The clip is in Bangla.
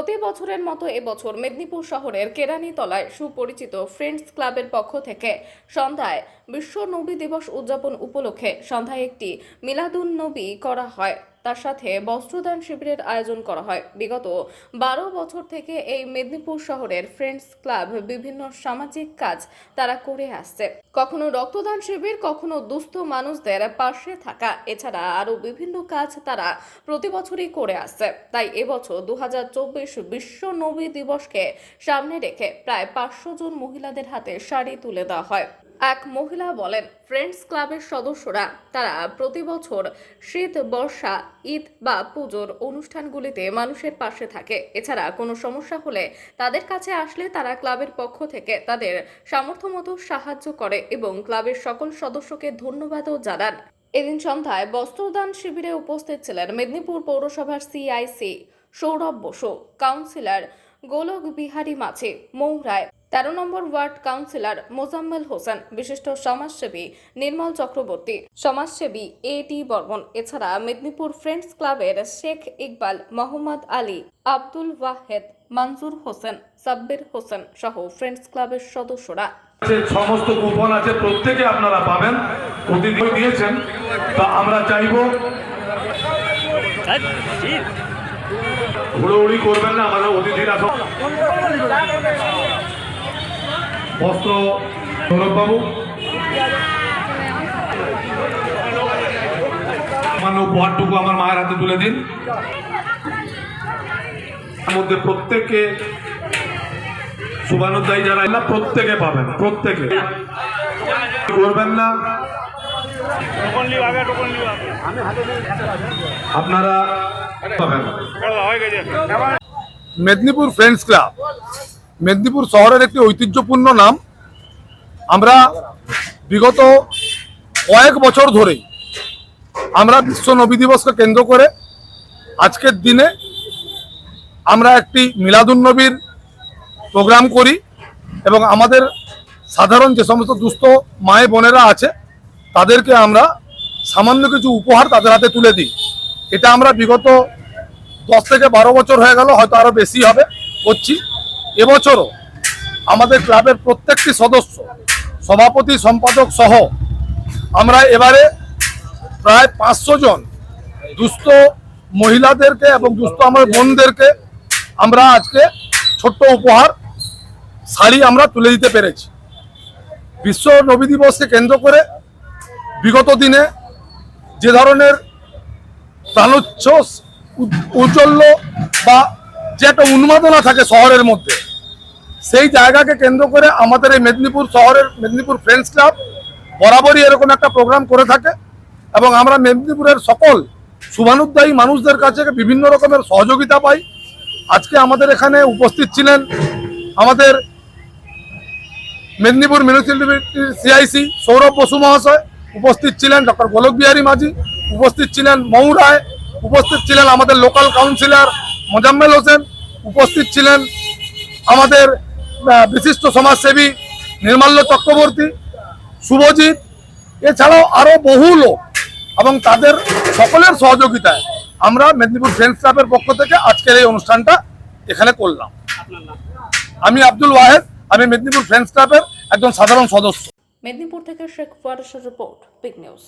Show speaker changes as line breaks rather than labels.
প্রতি বছরের মতো এবছর মেদিনীপুর শহরের কেরানিতলায় সুপরিচিত ফ্রেন্ডস ক্লাবের পক্ষ থেকে সন্ধ্যায় বিশ্ব নবী দিবস উদযাপন উপলক্ষে সন্ধ্যায় একটি মিলাদুন নবী করা হয়। তার সাথে বস্ত্রদান শিবিরের আয়োজন করা হয়। বিগত বারো বছর থেকে এই মেদিনীপুর শহরের ফ্রেন্ডস ক্লাব বিভিন্ন সামাজিক কাজ তারা করে আসছে। কখনো রক্তদান শিবির, কখনো দুস্থ মানুষদের পাশে থাকা। এছাড়া আরও বিভিন্ন কাজ তারা প্রতি বছরই করে আসছে। তাই এবছর দু বিশ্ব নবী দিবসকে সামনে রেখে প্রায় পাঁচশো জন মহিলাদের হাতে শাড়ি তুলে দেওয়া হয়। এক মহিলা বলেন ফ্রেন্ডস ক্লাবের সদস্যরা, তারা প্রতি বছর শীত, বর্ষা, ঈদ বা পুজোর অনুষ্ঠানগুলিতে মানুষের পাশে থাকে। এছাড়া কোনো সমস্যা হলে তাদের কাছে আসলে তারা ক্লাবের পক্ষ থেকে তাদের সামর্থ্য মতো সাহায্য করে এবং ক্লাবের সকল সদস্যকে ধন্যবাদও জানান। এদিন সন্ধ্যায় বস্ত্রদান শিবিরে উপস্থিত ছিলেন মেদিনীপুর পৌরসভার সিআইসি সৌরভ বসু, কাউন্সিলর গোলক বিহারী মাঝি, মৌরায় তেরো নম্বর ওয়ার্ড কাউন্সিলর মোজাম্মেল হোসেন, বিশিষ্ট সমাজসেবী নির্মল চক্রবর্তী, সমাজসেবী এ টি বর্মন, এছাড়া মেদিনীপুর ফ্রেন্ডস ক্লাবের শেখ ইকবাল, মোহাম্মদ আলী, আব্দুল ওয়াহেদ মনজুর হোসেন, সাব্বির হোসেন সহ ফ্রেন্ডস ক্লাবের সদস্যরা।
সমস্ত কুপন আছে প্রত্যেকে আপনারা পাবেন অতিথি দিয়েছেন, তা আমরা চাইব হুড়োহুড়ি করবেন না আমাদের অতিথিরা বস্ত্র সৌরভবাবু। সামান্য উপহারটুকু আমার মায়ের হাতে তুলে দিন। মধ্যে প্রত্যেককে শুভানুদ্দায়ী যারা না প্রত্যেকে পাবেন, প্রত্যেকে। করবেন না। আপনারা পাবেন
মেদিনীপুর ফ্রেন্ডস ক্লাব। মেদিনীপুর শহরের একটি ঐতিহ্যপূর্ণ নাম। আমরা বিগত কয়েক বছর ধরেই আমরা বিশ্ব নবী দিবসকে কেন্দ্র করে আজকের দিনে আমরা একটি মিলাদুন্নবীর প্রোগ্রাম করি এবং আমাদের সাধারণ যে সমস্ত দুস্থ মায়ে বোনেরা আছে, তাদেরকে আমরা সামান্য কিছু উপহার তাদের হাতে তুলে দিই। এটা আমরা বিগত দশ থেকে বারো বছর হয়ে গেল, হয়তো আরও বেশি হবে, করছি। এবছরও আমাদের ক্লাবের প্রত্যেকটি সদস্য, সভাপতি, সম্পাদক সহ আমরা এবারে প্রায় পাঁচশো জন দুস্থ মহিলাদেরকে এবং দুস্থ আমার বোনদেরকে আমরা আজকে ছোট্ট উপহার, শাড়ি আমরা তুলে দিতে পেরেছি। বিশ্ব নবী দিবসকে কেন্দ্র করে বিগত দিনে যে ধরনের প্রাণোচ্ছ্বাস উজ্জ্বল্য বা যে একটা উন্মাদনা থাকে শহরের মধ্যে, সেই জায়গাকে কেন্দ্র করে আমাদের এই মেদিনীপুর শহরের মেদিনীপুর ফ্রেন্ডস ক্লাব বরাবরই এরকম একটা প্রোগ্রাম করে থাকে এবং আমরা মেদিনীপুরের সকল শুভানুদ্দায়ী মানুষদের কাছে বিভিন্ন রকমের সহযোগিতা পাই। আজকে আমাদের এখানে উপস্থিত ছিলেন আমাদের মেদিনীপুর মিউনিসিপ্যালিটির সিআইসি সৌরভ বসু মহাশয়, উপস্থিত ছিলেন ডক্টর গোলক বিহারী মাঝি, উপস্থিত ছিলেন মৌ উপস্থিত ছিলেন আমাদের লোকাল কাউন্সিলর মোজাম্মেল হোসেন উপস্থিত ছিলেন, আমাদের বিশিষ্ট সমাজসেবী নির্মাল্য চক্রবর্তী শুভজিৎ, এছাড়াও আরও বহু লোক এবং তাদের সকলের সহযোগিতায় আমরা মেদিনীপুর ফ্রেন্ডস ক্লাবের পক্ষ থেকে আজকের এই অনুষ্ঠানটা এখানে করলাম। আমি আব্দুল ওয়াহেদ, আমি মেদিনীপুর ফ্রেন্ডস ক্লাবের একজন সাধারণ সদস্য।
মেদিনীপুর থেকে শেখ রিপোর্ট বিগ নিউজ